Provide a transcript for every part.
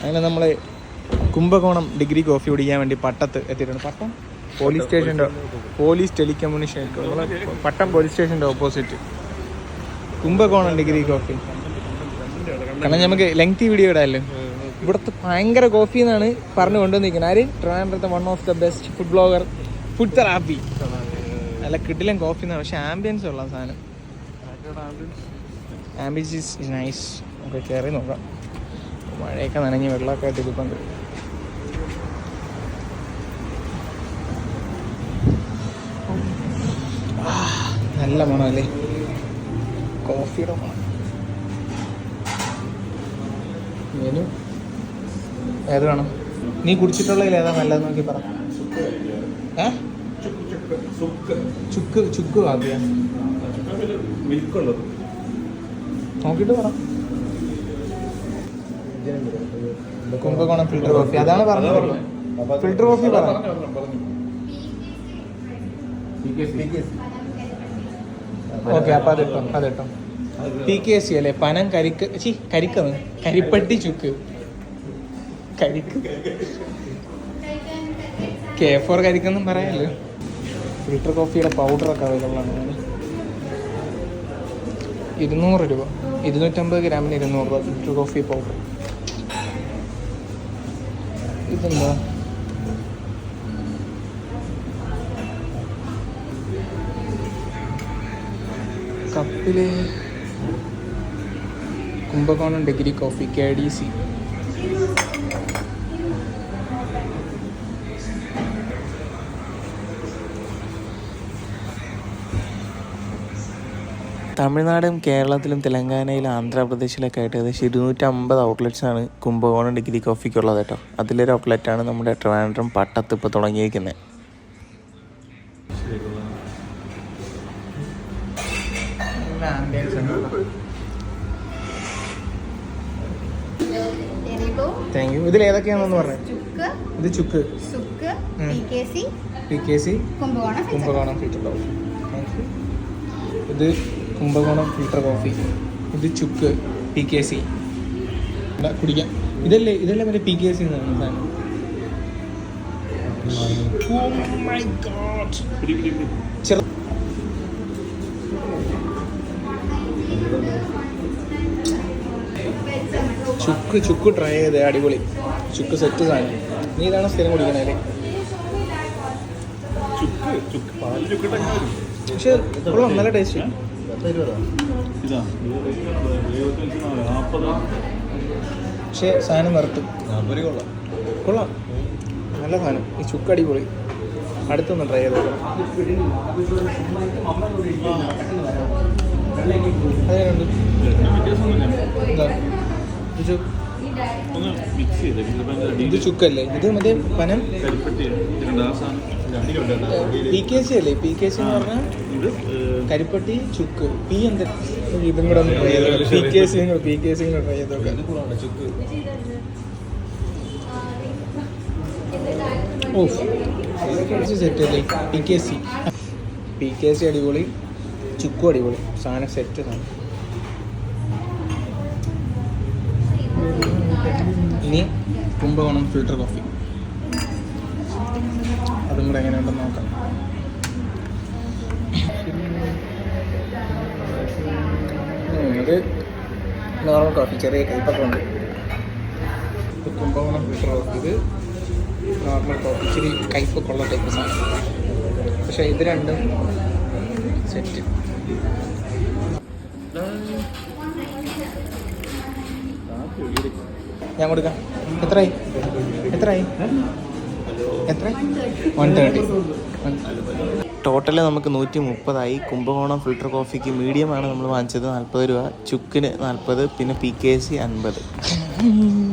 അങ്ങനെ നമ്മൾ Kumbakonam degree coffee കുടിക്കാൻ വേണ്ടി പട്ടത്ത് എത്തിയിട്ടുണ്ട്. പട്ടം പോലീസ് സ്റ്റേഷന്റെ പോലീസ് ടെലികമ്മ്യൂണിക്കേഷൻ പട്ടം പോലീസ് സ്റ്റേഷന്റെ ഓപ്പോസിറ്റ് കുംഭകോണം ഡിഗ്രി കോഫി കാരണം നമുക്ക് ലെങ്തി വീഡിയോ ഇടാമല്ലോ ഇവിടുത്തെ ഭയങ്കര കോഫി എന്നാണ് പറഞ്ഞു കൊണ്ടുവന്നിരിക്കുന്നത്. ആര്? ട്രിവാൻഡ്രത്തെ one of the best food blogger food therapy നല്ല കിട്ടിലും കോഫി എന്നാണ് പക്ഷെ ആംബിയൻസ് ഉള്ള സാധനം. ആംബിയൻസ് ഈസ് നൈസ് നമുക്ക് കയറി നോക്കാം. മഴയൊക്കെ നനഞ്ഞ് വെള്ളമൊക്കെ ആയിട്ട് ആ, നല്ല മണമല്ലേ? കോഫിയുടെ മണം. മെനു? ഏത് വേണം? നീ കുടിച്ചിട്ടുള്ളതിൽ ഏതാ നല്ലത് നോക്കി പറ. ഏ? ചുക്ക് ചുക്ക് ആദ്യ. നോക്കിയിട്ട് പറ. Kumbakonam filter coffee. അതാണ് പറഞ്ഞത്. ഫിൽട്ടർ കോഫി പറഞ്ഞു ഓക്കെ അപ്പൊ അതിട്ടോ അതിട്ടോ. പി കെ സി അല്ലേ? പനം കരിക്ക് ചി കരിക്കന്ന്. കരിപ്പട്ടി ചുക്ക്. കരിക്ക്. കെ ഫോർ കരിക്കെന്നും പറയാല്ലോ ഫിൽട്ടർ കോഫിയുടെ പൗഡറൊക്കെ അവൈലബിൾ ആണ്. ഇരുന്നൂറ് രൂപ. ഇരുന്നൂറ്റമ്പത് ഗ്രാമിന് ഇരുന്നൂറ് രൂപ ഫിൽട്ടർ കോഫി പൗഡർ. ഇതെന്താ കപ്പിൽ Kumbakonam degree coffee K D C. തമിഴ്നാടും കേരളത്തിലും തെലങ്കാനയിലും ആന്ധ്രാപ്രദേശിലൊക്കെ ആയിട്ട് ഏകദേശം ഇരുന്നൂറ്റമ്പത് ഔട്ട്ലെറ്റ്സ് ആണ് കുംഭകോണം ഡിഗ്രി കോഫിക്കുള്ളത് കേട്ടോ. അതിലൊരു ഔട്ട്ലെറ്റാണ് നമ്മുടെ ട്രിവാൻഡ്രം പട്ടത്ത് ഇപ്പോൾ തുടങ്ങിയിരിക്കുന്നത് താങ്ക് യു ഇതിൽ ഏതൊക്കെയാണെന്ന് പറഞ്ഞു? ചുക്ക്. ഇത് ചുക്ക്. ചുക്ക് P K C Kumbakonam filter coffee ഇത് കുംഭകോണം ഫിൽട്ടർ കോഫി ഇത് ചുക്ക് പി കെ സി. കുടിക്കാം. ഇതല്ലേ ഇതല്ലേ മറ്റേ പി കെ സി എന്നാണ് സാധനം? Oh ചുക്ക് ചുക്ക് ട്രൈ ചെയ്ത് അടിപൊളി. ചുക്ക് സെറ്റ് സാധനം. നീ ഇതാണ് സ്ഥിരം കുടിക്കണേ പക്ഷെ കൊള്ളാം നല്ല ടേസ്റ്റ് പക്ഷേ സാധനം വറുത്തു. നാൽപ്പത് കൊള്ളാം. കൊള്ളാം. നല്ല സാധനം. ഈ ചുക്കടി അടിപൊളി അടുത്തൊന്ന് ട്രൈ ചെയ്ത് ഇത്. ചുക്കല്ലേ? ഇത് മറ്റേ പനം? കരിപ്പട്ടി പി കെ സി അല്ലേ? പി കെ സി എന്ന് പറഞ്ഞാൽ കരിപ്പട്ടി ചുക്ക്. പി എന്ത്? ഇതും കൂടെ ഒന്ന് ട്രൈ ചെയ്തോ? P K C P K C try ചെയ്തോ? ഓ സെറ്റ് അല്ലേ P K C P K C അടിപൊളി. ചുക്കും അടിപൊളി. സാധനം സെറ്റ് സാധനം ഇനി കുംഭകോണം ഫിൽട്ടർ കോഫി അതും കൂടെ എങ്ങനെയുണ്ടെന്ന് നോക്കാം. ഇത് നോർമൽ കോഫി ചെറിയ കൈപ്പൊക്കെ ഉണ്ട്. ഇത് കുംഭകോണം ഇത് നോർമൽ കോഫി ഇച്ചിരി കൈപ്പൊക്കെ ഉള്ള ടൈപ്പ് സാധനം. പക്ഷേ ഇത് രണ്ടും സെറ്റ് ഞാൻ കൊടുക്കാം. എത്രയായി? എത്രയായി? ടോട്ടൽ നമുക്ക് നൂറ്റി മുപ്പതായി കുംഭകോണം ഫിൽറ്റർ കോഫിക്ക് മീഡിയം ആണ് നമ്മൾ വാങ്ങിച്ചത് നാൽപ്പത് രൂപ. ചുക്കിന് നാൽപ്പത് പിന്നെ പി കെ സി അൻപത്.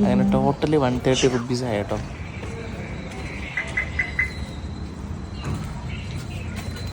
അങ്ങനെ ടോട്ടൽ വൺ തേർട്ടി റുപ്പീസ് ആയി കേട്ടോ.